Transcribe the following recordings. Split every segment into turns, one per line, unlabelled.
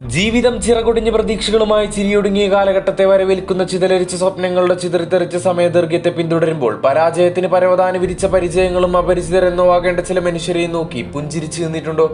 ജീവിതം ചിറകൊടിഞ്ഞ പ്രതീക്ഷകളുമായി ചിരിയൊടുങ്ങിയ കാലഘട്ടത്തെ വരവേൽക്കുന്ന ചിതലരിച്ച സ്വപ്നങ്ങളുടെ ചിതറിത്തെറിച്ച സമയദൈർഘ്യത്തെ പിന്തുടരുമ്പോൾ പരാജയത്തിന് പരവധാന വിരിച്ച പരിചയങ്ങളും അപരിചിതരെന്നോ ആകേണ്ട ചില മനുഷ്യരെയും നോക്കി പുഞ്ചിരിച്ചു നിന്നിട്ടുണ്ടോ?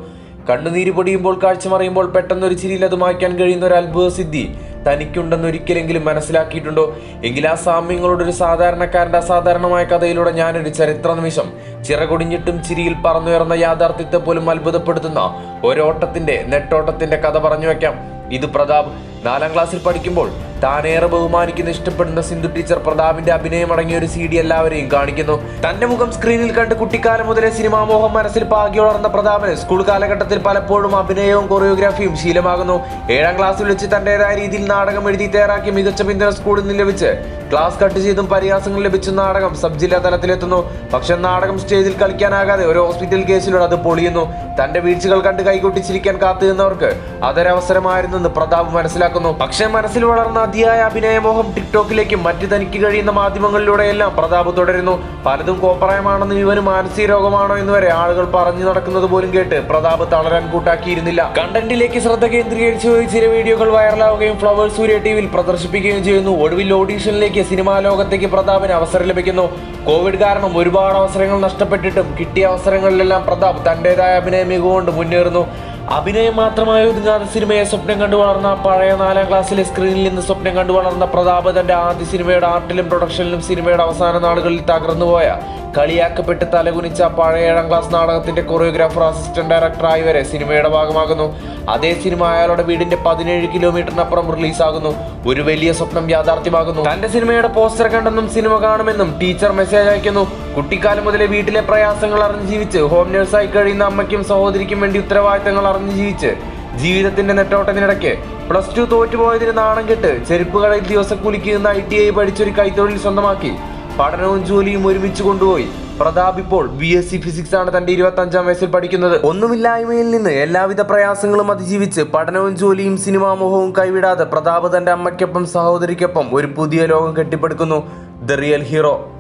കണ്ണുനീര് പൊടിയുമ്പോൾ കാഴ്ച മറിയുമ്പോൾ പെട്ടെന്നൊരു ചിരിയിൽ അത് മായ്ക്കാൻ കഴിയുന്ന ഒരു അത്ഭുത സിദ്ധി തനിക്കുണ്ടെന്ന് ഒരിക്കലെങ്കിലും മനസ്സിലാക്കിയിട്ടുണ്ടോ? എങ്കിൽ ആ സാമ്യങ്ങളോട് ഒരു സാധാരണക്കാരന്റെ അസാധാരണമായ കഥയിലൂടെ ഞാനൊരു ചരിത്ര നിമിഷം ചിറകൊടിഞ്ഞിട്ടും ചിരിയിൽ പറന്നുയർന്ന യാഥാർത്ഥ്യത്തെ പോലും അത്ഭുതപ്പെടുത്തുന്ന ഒരോട്ടത്തിന്റെ നെട്ടോട്ടത്തിന്റെ കഥ പറഞ്ഞു വെക്കാം. ഇത് പ്രതാപ് നാലാം ക്ലാസ്സിൽ പഠിക്കുമ്പോൾ താനേറെ ബഹുമാനിക്കുന്ന ഇഷ്ടപ്പെടുന്ന സിന്ധു ടീച്ചർ പ്രതാപിന്റെ അഭിനയം അടങ്ങിയ ഒരു സി ഡി എല്ലാവരെയും കാണിക്കുന്നു. തന്റെ മുഖം സ്ക്രീനിൽ കണ്ട് കുട്ടിക്കാലം മുതലേ സിനിമാ മോഹം മനസ്സിൽ പാകി വളർന്ന പ്രതാപന് സ്കൂൾ കാലഘട്ടത്തിൽ പലപ്പോഴും അഭിനയവും കൊറിയോഗ്രാഫിയും ശീലമാകുന്നു. ഏഴാം ക്ലാസ്സിൽ വെച്ച് തന്റേതായ രീതിയിൽ നാടകം എഴുതി തയ്യാറാക്കി മികച്ച പിന്തുണ സ്കൂളിൽ നിന്ന് ലഭിച്ച് ക്ലാസ് കട്ട് ചെയ്തും പരിഹാസങ്ങൾ ലഭിച്ച നാടകം സബ് ജില്ലാ തലത്തിലെത്തുന്നു. പക്ഷെ നാടകം സ്റ്റേജിൽ കളിക്കാനാകാതെ ഒരു ഹോസ്പിറ്റൽ കേസിലൂടെ അത് പൊളിയുന്നു. തന്റെ വീഴ്ചകൾ കണ്ട് കൈകൊട്ടിച്ചിരിക്കാൻ കാത്തുനിന്നവർക്ക് അതൊരവസരമായിരുന്നെന്ന് പ്രതാപ് മനസ്സിലാക്കുന്നു. പക്ഷെ മനസ്സിൽ വളർന്ന അതിയായ അഭിനയമോഹം ടിക്ടോക്കിലേക്കും മറ്റ് തനിക്ക് കഴിയുന്ന മാധ്യമങ്ങളിലൂടെയെല്ലാം പ്രതാപ് തുടരുന്നു. പലതും കോപ്രായമാണെന്നും ഇവന് മാനസിക രോഗമാണോ എന്ന് വരെ ആളുകൾ പറഞ്ഞു നടക്കുന്നത് പോലും കേട്ട് പ്രതാപ് തളരാൻ കൂട്ടാക്കിയിരുന്നില്ല. കണ്ടന്റിലേക്ക് ശ്രദ്ധ കേന്ദ്രീകരിച്ച് ചില വീഡിയോകൾ വൈറലാവുകയും ഫ്ലവേഴ്സ് സൂര്യ ടിവിയിൽ പ്രദർശിപ്പിക്കുകയും ചെയ്യുന്നു. ഒടുവിൽ ഓഡീഷനിലേക്ക് സിനിമാ ലോകത്തേക്ക് പ്രതാപിന് അവസരം ലഭിക്കുന്നു. കോവിഡ് കാരണം ഒരുപാട് അവസരങ്ങൾ നഷ്ടപ്പെട്ടിട്ടും കിട്ടിയ അവസരങ്ങളിലെല്ലാം പ്രതാപ് തന്റേതായ അഭിനയ മികവുകൊണ്ട് മുന്നേറുന്നു. അഭിനയം മാത്രമായി ഒതുങ്ങാത്ത സിനിമയെ സ്വപ്നം കണ്ടു വളർന്ന പഴയ നാലാം ക്ലാസ്സിലെ സ്ക്രീനിൽ നിന്ന് സ്വപ്നം കണ്ടു വളർന്ന പ്രതാപ് തന്റെ ആദ്യ സിനിമയുടെ ആർട്ടിലും പ്രൊഡക്ഷനിലും സിനിമയുടെ അവസാന നാളുകളിൽ തകർന്നുപോയ കളിയാക്കപ്പെട്ട് തലകുനിച്ച പഴയ ഏഴാം ക്ലാസ് നാടകത്തിന്റെ കൊറിയോഗ്രാഫർ അസിസ്റ്റന്റ് ഡയറക്ടറായി വരെ സിനിമയുടെ ഭാഗമാകുന്നു. അതേ സിനിമ അയാളുടെ വീടിന്റെ പതിനേഴ് കിലോമീറ്ററിനപ്പുറം റിലീസാകുന്നു ഒരു വലിയ സ്വപ്നം യാഥാർത്ഥ്യമാകുന്നു. തന്റെ സിനിമയുടെ പോസ്റ്റർ കണ്ടെന്നും സിനിമ കാണുമെന്നും ടീച്ചർ മെസ്സേജ് അയക്കുന്നു. കുട്ടിക്കാലം മുതലേ വീട്ടിലെ പ്രയാസങ്ങൾ അറിഞ്ഞ് ജീവിച്ച് ഹോം നഴ്സായി കഴിയുന്ന അമ്മയ്ക്കും സഹോദരിക്കും വേണ്ടി ഉത്തരവാദിത്തങ്ങൾ അറിഞ്ഞ് ജീവിച്ച് ജീവിതത്തിന്റെ നെട്ടോട്ടത്തിനിടയ്ക്ക് പ്ലസ് ടു തോറ്റുപോയതിന് നാണം കെട്ട് ചെരുപ്പ് കടയിൽ ദിവസക്കൂലിക്ക് നിന്ന് ഐ ടി ഐ പഠിച്ചൊരു കൈത്തൊഴിൽ സ്വന്തമാക്കി പഠനവും ജോലിയും ഒരുമിച്ച് കൊണ്ടുപോയി. പ്രതാപ് ഇപ്പോൾ ബി എസ് സി ഫിസിക്സ് ആണ് തന്റെ ഇരുപത്തി അഞ്ചാം വയസ്സിൽ പഠിക്കുന്നത്. ഒന്നുമില്ലായ്മയിൽ നിന്ന് എല്ലാവിധ പ്രയാസങ്ങളും അതിജീവിച്ച് പഠനവും ജോലിയും സിനിമാ മോഹവും കൈവിടാതെ പ്രതാപ് തന്റെ അമ്മയ്ക്കൊപ്പം സഹോദരിക്കൊപ്പം ഒരു പുതിയ ലോകം കെട്ടിപ്പടുക്കുന്നു. The real hero